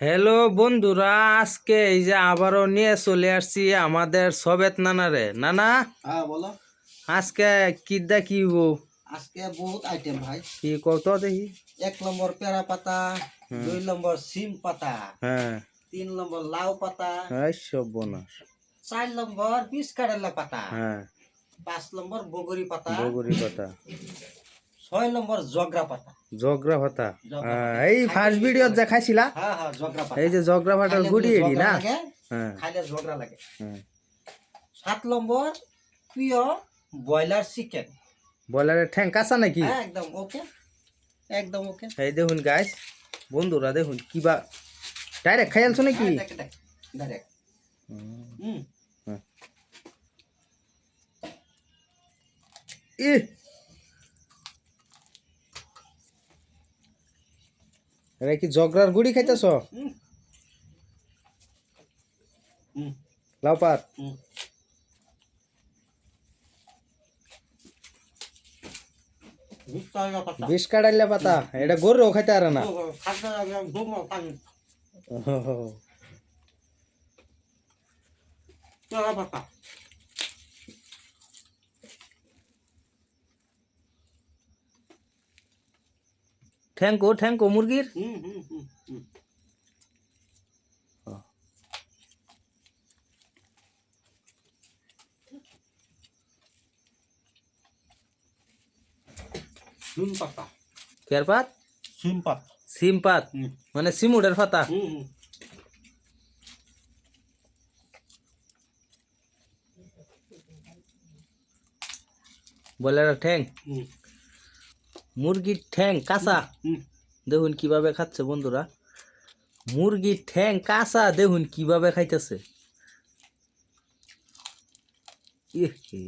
Hello বন্ধুরা আজকে এই যে আবারও নিয়ে চলে আসছি আমাদের সবেত নানারে। নানা? হ্যাঁ বলো। আজকে কি দা কি হব? আজকে বহুত আইটেম ভাই। কি কত দেখি। এক নম্বর পেয়ারা পাতা দুই নম্বর সিম পাতা হ্যাঁ। তিন নম্বর লাউ পাতা এই সব বনাস চার নম্বর বিষ কারেলা পাতা হ্যাঁ। পাঁচ নম্বর বগরি পাতা বগুড়ি পাতা। ছয় নম্বর জগরা পাতা। জগরা এই ফার্স্ট ভিডিওত যে খাইছিলা এই যে জগরা খাইলে গুড়ি এডি না? হ্যাঁ। খাইলে ঝগড়া লাগে। হ্যাঁ। সাত নম্বর প্রিয় ব্রয়লার চিকেন। বয়লারের ঠ্যাং কাঁচা নাকি? হ্যাঁ একদম ওকে। একদম ওকে। এই দেখুন গাইস বন্ধুরা দেখুন কিবা ডাইরেক্ট খাই আলছো নাকি? ডাইরেক্ট। হুম। ই এটা কি জগরার গুড়ি খাইতেছ? লাউ পাত বিষ কাটাইলে পাতা এটা গরুও খাইতে পারে না। পাতা ঠ্যাঙ্কো ঠ্যাঙ্কো মুরগির হুম হুম হুম হুম সিম পাতা কের পাত সিম পাতা সিম পাত হুম মানে সিমুডের পাতা হুম হুম বয়লারের ঠ্যাং হুম মুরগির ঠ্যাং কাঁচা। দেখুন কীভাবে খাচ্ছে বন্ধুরা। মুরগির ঠ্যাং কাঁচা দেখুন কীভাবে খাইতেছে। ইহে।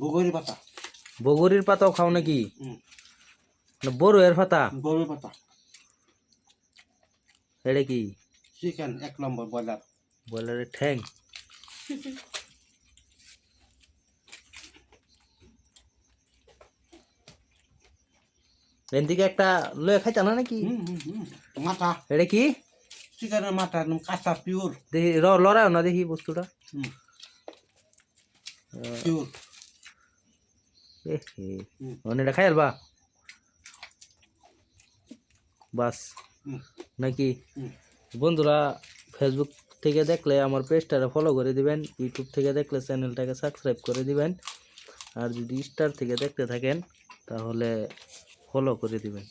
বগরি পাতা। বগরির পাতাও খাও নাকি? না বড়ের পাতা? বগরি পাতা। এটা কি? চিকেন এক নম্বর ব্রয়লার বয়লারের ঠ্যাং। এর দিকে একটা লয়ে খাইতা না নাকি? মাথা। এটা কি? চিকেনের মাথা কাঁচা পিওর দেখি লড়াও না দেখি বস্তুটা। পিওর খাই আলবা? বাস। নাকি? বন্ধুরা ফেসবুক থেকে দেখলে আমার পেজটারে ফলো করে দিবেন ইউটিউব থেকে দেখলে চ্যানেলটাকে সাবস্ক্রাইব করে দিবেন আর যদি স্টার থেকে দেখতে থাকেন তাহলে ফলো করে দিবেন।